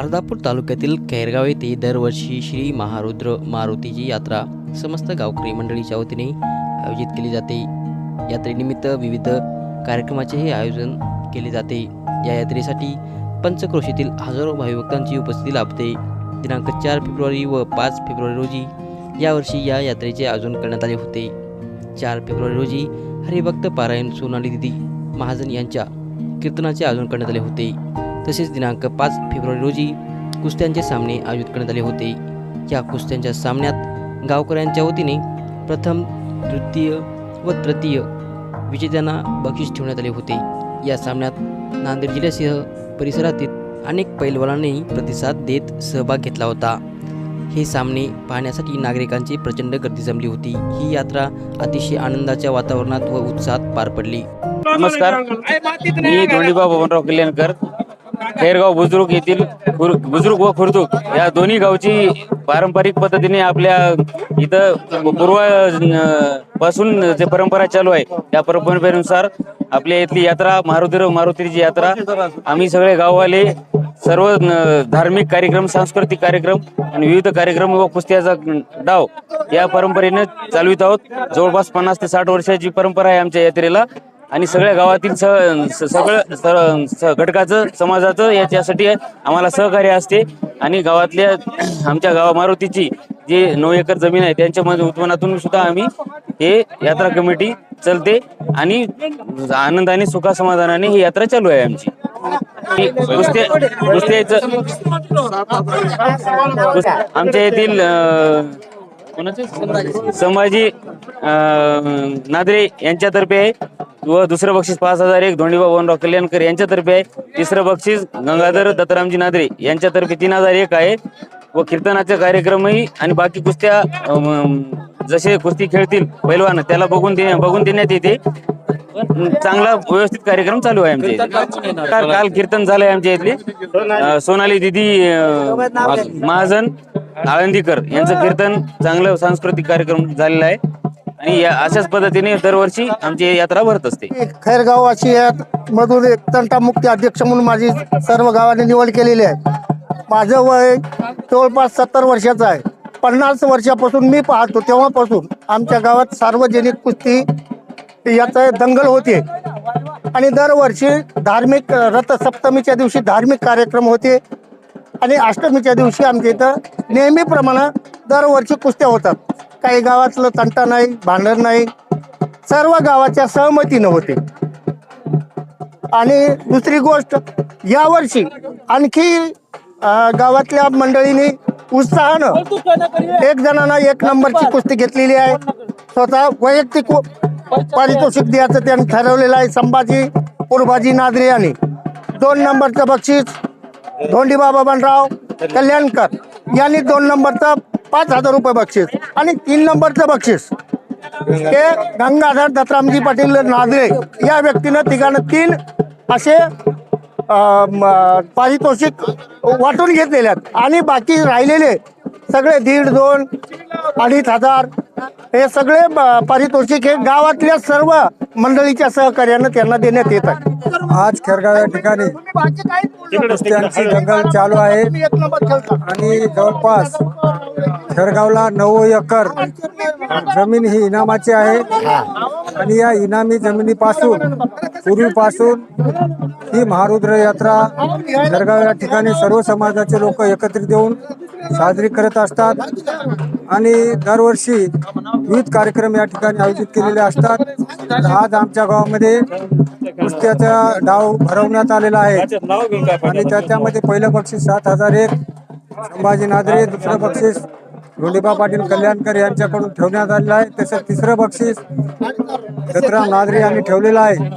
अर्धापूर तालुक्यातील खैरगाव येथे दरवर्षी श्री महारुद्र मारुतीची यात्रा समस्त गावकरी मंडळीच्या वतीने आयोजित केली जाते. यात्रेनिमित्त विविध कार्यक्रमाचेही आयोजन केले जाते. या यात्रेसाठी पंचक्रोशीतील हजारो भाविभक्तांची उपस्थिती लाभते. दिनांक चार फेब्रुवारी व पाच फेब्रुवारी रोजी यावर्षी या यात्रेचे आयोजन करण्यात आले होते. चार फेब्रुवारी रोजी हरिभक्त पारायण सोनाली दिदी महाजन यांच्या कीर्तनाचे आयोजन करण्यात आले होते. तसेच दिनांक पाच फेब्रुवारी रोजी कुस्त्यांचे सामने आयोजित करण्यात आले होते. या कुस्त्यांच्या सामन्यात गावकऱ्यांच्या वतीने प्रथम तृतीय व तृतीय विजेत्यांना बक्षीस ठेवण्यात आले होते. या सामन्यात नांदेड जिल्ह्यासह परिसरातील अनेक पैलवानांनी प्रतिसाद देत सहभाग घेतला होता. हे सामने पाहण्यासाठी नागरिकांची प्रचंड गर्दी जमली होती. ही यात्रा अतिशय आनंदाच्या वातावरणात व उत्साहात पार पडली. नमस्कार. मी धोंडीबा बबनराव कल्याणकर. खैरगाव बुजुर्ग येथील बुजुर्ग व खुर्दुक या दोन्ही गावची पारंपरिक पद्धतीने आपल्या इथं पूर्वपासून जे परंपरा चालू आहे त्या परंपरेनुसार आपल्या इथली यात्रा मारुती मारुतीची यात्रा. आम्ही सगळे गाववाले सर्व धार्मिक कार्यक्रम सांस्कृतिक कार्यक्रम आणि विविध कार्यक्रम व कुस्त्याचा डाव या परंपरेने चालवित आहोत. जवळपास पन्नास ते साठ वर्षाची परंपरा आहे आमच्या यात्रेला. आणि सगळ्या गावातील स स- सगळं स- घटकाचं समाजाचं याच्यासाठी आम्हाला सहकार्य असते. आणि गावातल्या आमच्या गावा मारुतीची जे नऊ एकर जमीन आहे त्यांच्यामध्ये उत्पन्नातून सुद्धा आम्ही हे यात्रा कमिटी चलते. आणि आनंदाने सुखासमाधानाने ही यात्रा चालू आहे आमची. ही कुस्त्या कुस्त्याचं आमच्या येथील अं, कोणाचे संभाजी अं, नादरे यांच्यातर्फे आहे. व दुसरं बक्षीस पाच हजार एक धोंडीबा बबनराव कल्याणकर यांच्यातर्फे आहे. तिसरं बक्षीस गंगाधर दत्तरामजी नादरे यांच्यातर्फे तीन हजार एक आहे. व कीर्तनाचे कार्यक्रमही आणि बाकी कुस्त्या जसे कुस्ती खेळतील पैलवान त्याला बघून दे बघून देण्यात येते. चांगला व्यवस्थित कार्यक्रम चालू आहे आमच्या इथे. काल काल कीर्तन झालंय आमच्या इथले. अं, सोनाली दिदी अं, महाजन आळंदीकर यांचं कीर्तन चांगलं सांस्कृतिक कार्यक्रम झालेला आहे. आणि या अशाच पद्धतीने दरवर्षी आमची यात्रा भरत असते. खैरगाव अशी मधून एक तंटामुक्ती अध्यक्ष म्हणून माझी सर्व गावाने निवड केलेली आहे. माझं वय जवळपास सत्तर वर्षाचं आहे. पन्नास वर्षापासून मी पाहतो तेव्हापासून आमच्या गावात सार्वजनिक कुस्ती याचं दंगल होते. आणि दरवर्षी धार्मिक रथसप्तमीच्या दिवशी धार्मिक कार्यक्रम होते. आणि अष्टमीच्या दिवशी आमच्या इथं नेहमीप्रमाणे दरवर्षी कुस्त्या होतात. काही गावातलं तंटा नाही भांडण नाही. सर्व गावाच्या सहमतीनं होते. आणि दुसरी गोष्ट यावर्षी आणखी गावातल्या मंडळींनी उत्साहानं एक जणांना एक नंबरची कुस्ती घेतलेली आहे. स्वतः वैयक्तिक पारितोषिक द्यायचं त्यांनी ठरवलेलं आहे. संभाजी उर्भाजी नादरे यांनी दोन नंबरचं बक्षीस धोंडीबा बबनराव कल्याणकर यांनी दोन नंबरचं पाच हजार रुपये बक्षीस आणि तीन नंबरचं बक्षीस. हे गंगाधर दत्तरामजी पाटील नादरे या व्यक्तीनं तिघांना तीन असे पारितोषिक वाटून घेतलेले आहेत. आणि बाकी राहिलेले सगळे दीड दोन अडीच हजार हे सगळे पारितोषिक हे गावातल्या सर्व मंडळीच्या सहकार्यानं त्यांना देण्यात येत आहे. आज खेरगाव या ठिकाणी कुस्त्यांची दंगल चालू आहे. आणि जवळपास खेरगावला नऊ एकर जमीन ही इनामाची आहे. आणि या इनामी जमिनीपासून पूर्वीपासून ही महारुद्र यात्रा खेरगाव या ठिकाणी सर्व समाजाचे लोक एकत्रित येऊन साजरी करत असतात. आणि दरवर्षी विविध कार्यक्रम या ठिकाणी आयोजित केलेले असतात. आज आमच्या गावामध्ये कुस्त्याचा डाव भरवण्यात आलेला आहे. आणि त्याच्यामध्ये पहिलं बक्षीस सात हजार एक संभाजी नादरे दुसरं बक्षीस लोलीबा पाटील कल्याणकर यांच्याकडून ठेवण्यात आलेलं आहे. तसंच तिसरं बक्षीस दत्तराम नादरे यांनी ठेवलेलं आहे.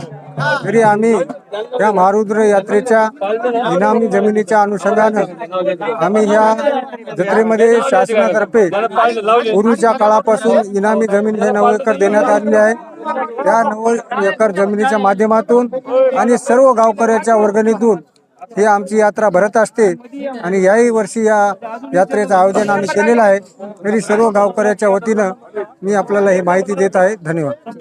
तरी आम्ही या महारुद्र यात्रेच्या इनामी जमिनीच्या अनुषंगानं आम्ही या जत्रेमध्ये शासनातर्फे पूर्वीच्या काळापासून इनामी जमीन हे नऊ एकर देण्यात आलेली आहे. त्या नऊ एकर जमिनीच्या माध्यमातून आणि सर्व गावकऱ्याच्या वर्गणीतून ही आमची यात्रा भरत असते आणि याही वर्षी या यात्रेचं आयोजन आम्ही केलेलं आहे. तरी सर्व गावकऱ्याच्या वतीनं मी आपल्याला ही माहिती देत आहे. धन्यवाद.